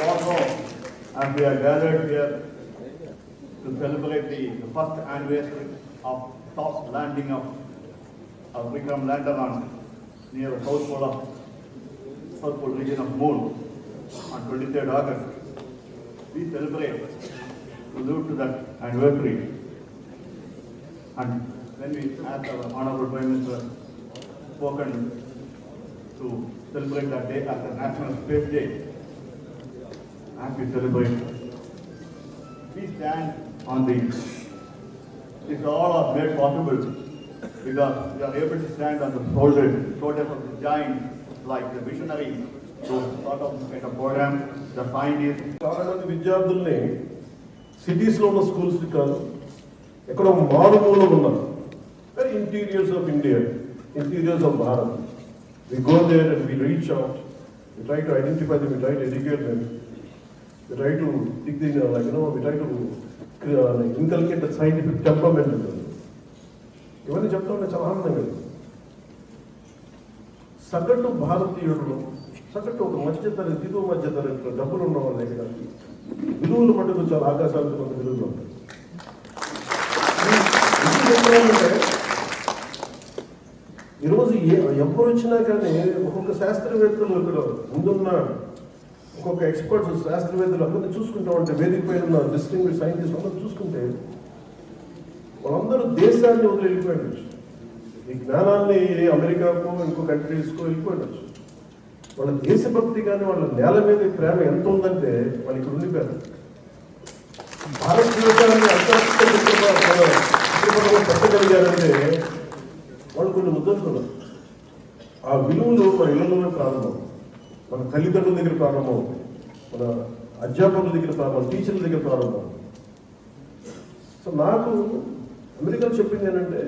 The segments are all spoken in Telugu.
and we are gathered here to celebrate the, the first anniversary of soft landing of, of Vikram lander on near the south pole of south pole region of Moon on 23rd August. We celebrate to live to that anniversary. And when we asked our honorable Prime Minister spoken to celebrate that day as a National Space Day, as we celebrate, we stand on the, it's all are made possible because we are able to stand on the shoulders, shoulders of the giants like the visionaries who thought of kind of program, the pioneers, చాలా మంది విద్యార్థుల్ని సిటీస్ లో ఉన్న స్కూల్స్ కాదు ఎక్కడో మారుమూల ఉన్నారు very interiors of India interiors of Bharat we go there and we reach out we try to identify them we try to educate them We try to tick the like no we try to inculcate the scientific temperament ఉంటుంది ఇవన్నీ చెప్తా ఉంటే చాలా ఆనందంగా ఉంది. సగటు భారతీయుడు సగటు ఒక మధ్య తరగతి దిగువ మధ్య తరగతిలో డబ్బులు ఉన్న వాళ్ళ దగ్గర విలువలు మటుకు చాలా ఆకాశాలకు కొంత విలువలు ఉంటాయి. ఈరోజు ఏ ఎవరు వచ్చినా కానీ ఒక్కొక్క శాస్త్రవేత్తలు ఇక్కడ ముందున్న ఒక్కొక్క ఎక్స్పర్ట్స్ శాస్త్రవేత్తలు అందరూ చూసుకుంటూ ఉంటే వేదిక పైన ఉన్న డిస్టింగ్ సైంటిస్ట్ అందరూ చూసుకుంటే వాళ్ళందరూ దేశాన్ని వదిలి వెళ్ళిపోయిండొచ్చు ఈ జ్ఞానాన్ని అమెరికాకో ఇంకో కంట్రీస్కో వెళ్ళిపోయిండొచ్చు వాళ్ళ దేశభక్తి కానీ వాళ్ళ నేల మీద ప్రేమ ఎంత ఉందంటే వాళ్ళు ఇక్కడ ఉండిపోయారు. భారతదేశాన్ని అంతర్గతంగా పెట్టగలిగారంటే వాళ్ళు కొన్ని ముద్దనుకున్నారు ఆ విలువలు మన ఇళ్ళలోనే ప్రారంభం. మన తల్లిదండ్రుల దగ్గర ప్రారంభమవుతుంది. మన అధ్యాపకుల దగ్గర ప్రారంభం టీచర్ల దగ్గర ప్రారంభం. సో నాకు అమెరికాలో చెప్పింది ఏంటంటే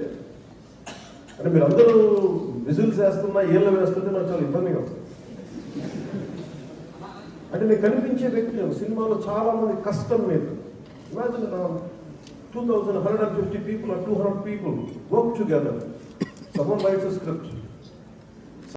అంటే మీరు అందరూ విజిల్స్ వేస్తున్నా ఏళ్ళ వేస్తుంటే నాకు చాలా ఇబ్బందిగా ఉంది. అంటే నేను కనిపించే వ్యక్తి సినిమాలో చాలామంది కష్టం మీద. Imagine two thousand hundred and fifty people or two hundred people work together some writes script